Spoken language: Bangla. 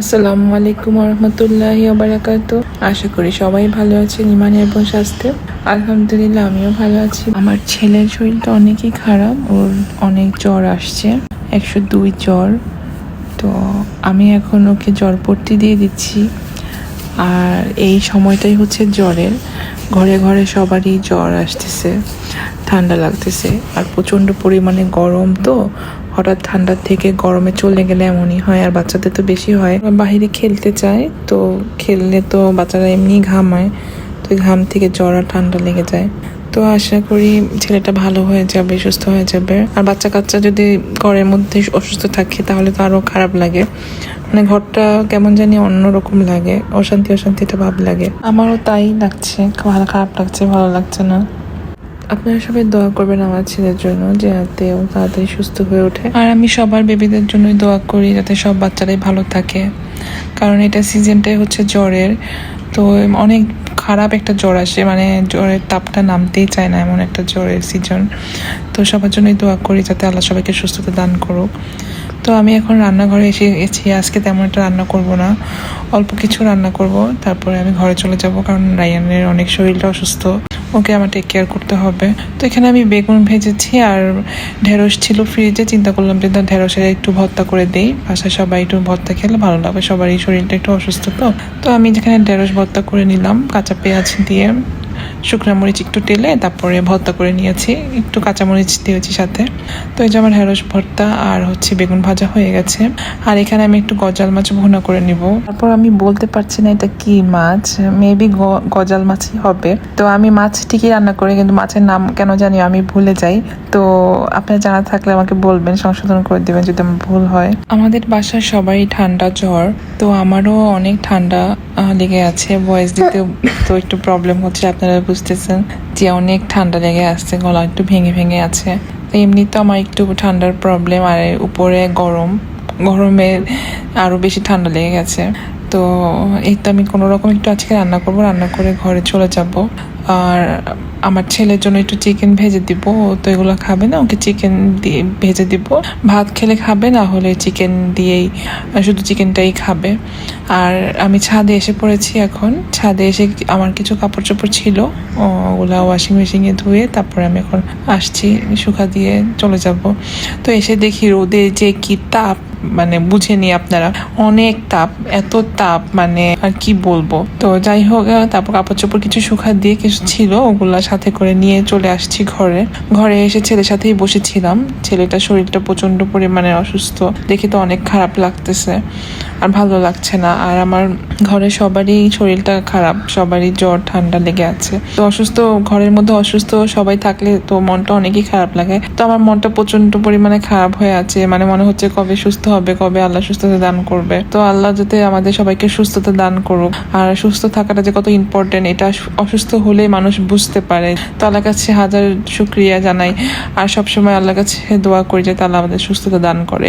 আসসালামু আলাইকুম রহমতুল্লাহি বারাকাত আশা করি সবাই ভালো আছেন ইমান এবং স্বাস্থ্যে। আলহামদুলিল্লাহ, আমিও ভালো আছি। আমার ছেলের শরীরটা অনেকই খারাপ, ওর অনেক জ্বর আসছে, একশো দুই জ্বর। তো আমি এখন ওকে জ্বর পট্টি দিয়ে দিচ্ছি, আর এই সময়টাই হচ্ছে জ্বরের। ঘরে ঘরে সবারই জ্বর আসতেছে, ঠান্ডা লাগতেছে। আর প্রচণ্ড পরিমাণে গরম তো, হঠাৎ ঠান্ডার থেকে গরমে চলে গেলে এমনই হয়, আর বাচ্চাদের তো বেশি হয়। বাইরে খেলতে চায় তো খেললে তো বাচ্চারা এমনি ঘামায় তো ঘাম থেকে জ্বর আর ঠান্ডা লেগে যায়। তো আশা করি ছেলেটা ভালো হয়ে যাবে, সুস্থ হয়ে যাবে। আর বাচ্চা কাচ্চা যদি ঘরের মধ্যে অসুস্থ থাকে, তাহলে তো আরও খারাপ লাগে। মানে ঘরটা কেমন জানি অন্যরকম লাগে। অশান্তি, অশান্তিটা ভাব লাগে। আমারও তাই লাগছে। ভালো খারাপ লাগছে, ভালো লাগছে না। আপনারা সবাই দোয়া করবেন আমার ছেলের জন্য, যাতে ও তাড়াতাড়ি সুস্থ হয়ে ওঠে। আর আমি সবার বেবিদের জন্যই দোয়া করি, যাতে সব বাচ্চারাই ভালো থাকে। কারণ এটা সিজনটাই হচ্ছে জ্বরের। তো অনেক খারাপ একটা জ্বর আসে মানে জ্বরের তাপটা নামতেই চায় না এমন একটা জ্বরের সিজন। তো সবার জন্যই দোয়া করি, যাতে আল্লাহ সবাইকে সুস্থতা দান করুক। তো আমি এখন রান্নাঘরে এসে গেছি। আজকে তেমন একটা রান্না করব না। অল্প কিছু রান্না করব। তারপরে আমি ঘরে চলে যাব কারণ রায়ানের অনেক শরীরটা অসুস্থ। ওকে আমার টেক কেয়ার করতে হবে। তো এখানে আমি বেগুন ভেজেছি আর ঢেঁড়স ছিল ফ্রিজে চিন্তা করলাম যে ঢেঁড়সের একটু ভর্তা করে দেই। বাসায় সবাই একটু ভর্তা খেলে ভালো লাগবে সবারই শরীরটা একটু অসুস্থ তো। তো আমি যেখানে ঢেঁড়স ভর্তা করে নিলাম, কাঁচা পেঁয়াজ দিয়ে। শুকনো মরিচ একটু টেলে তারপরে ভর্তা করে নিয়েছি, একটু কাঁচামরিচ দিয়েছি সাথে। তো এই যে আমার ঢেঁড়স ভর্তা আর হচ্ছে বেগুন ভাজা হয়ে গেছে। আর এখানে আমি একটু গজাল মাছ ভুনা করে নিব। তারপর আমি বলতে পারছি না এটা কি মাছ মেবি গজাল মাছই হবে। তো আমি মাছ ঠিকই রান্না করি, কিন্তু মাছের নাম কেন জানি আমি ভুলে যাই। তো আপনার জানা থাকলে আমাকে বলবেন, সংশোধন করে দেবেন যদি আমার ভুল হয়। আমাদের বাসার সবাই ঠান্ডা জ্বর, তো আমারও অনেক ঠান্ডা লেগে আছে। ভয়েস দিতে তো একটু প্রবলেম হচ্ছে। আপনারা বুঝতেছেন যে অনেক ঠান্ডা লেগে আসছে গলা একটু ভেঙে ভেঙে আছে। তো এমনি তো আমার একটু ঠান্ডার প্রবলেম আর উপরে গরম। গরমে আরও বেশি ঠান্ডা লেগে গেছে। তো এই তো আমি কোনো রকম একটু আজকে রান্না করব, রান্না করে ঘরে চলে যাব। আর আমার ছেলের জন্য একটু চিকেন ভেজে দিব। তো এগুলো খাবে না, ওকে চিকেন দিয়ে ভেজে দিব। ভাত খেলে খাবে, না হলে চিকেন দিয়েই, শুধু চিকেনটাই খাবে। আর আমি ছাদে এসে পড়েছি এখন। ছাদে এসে আমার কিছু কাপড় চোপড় ছিল ওগুলা ওয়াশিং মেশিনে ধুয়ে তারপরে আমি এখন আসছি শুকা দিয়ে চলে যাব। তো এসে দেখি রোদে যে কি তাপ মানে বুঝে নি আপনারা। অনেক তাপ, এত তাপ মানে আর কি বলব। তো যাই হোক তারপর কাপড় চোপড় কিছু শুকা দিয়ে কিছু ছিল, ওগুলা সাথে করে নিয়ে চলে আসছি ঘরে। ঘরে এসে ছেলের সাথেই বসেছিলাম। ছেলেটার শরীরটা প্রচণ্ড পরিমাণে অসুস্থ। দেখে তো অনেক খারাপ লাগতেছে। আর ভালো লাগছে না। আর আমার ঘরে সবারই শরীরটা খারাপ, সবারই জ্বর, ঠান্ডা লেগে আছে। তো অসুস্থ, ঘরের মধ্যে অসুস্থ সবাই থাকলে তো মনটা অনেকই খারাপ লাগে। তো আমার মনটা প্রচণ্ড পরিমাণে খারাপ হয়ে আছে। মানে মনে হচ্ছে কবে সুস্থ হবে, কবে আল্লাহ সুস্থতা দান করবে। তো আল্লাহ যাতে আমাদের সবাইকে সুস্থতা দান করুক। আর সুস্থ থাকাটা যে কত ইম্পর্টেন্ট এটা অসুস্থ হলে মানুষ বুঝতে পারে। তো আল্লাহ কাছে হাজার শুক্রিয়া জানাই। আর সবসময় আল্লাহ কাছে দোয়া করি যাতে আল্লাহ আমাদের সুস্থতা দান করে।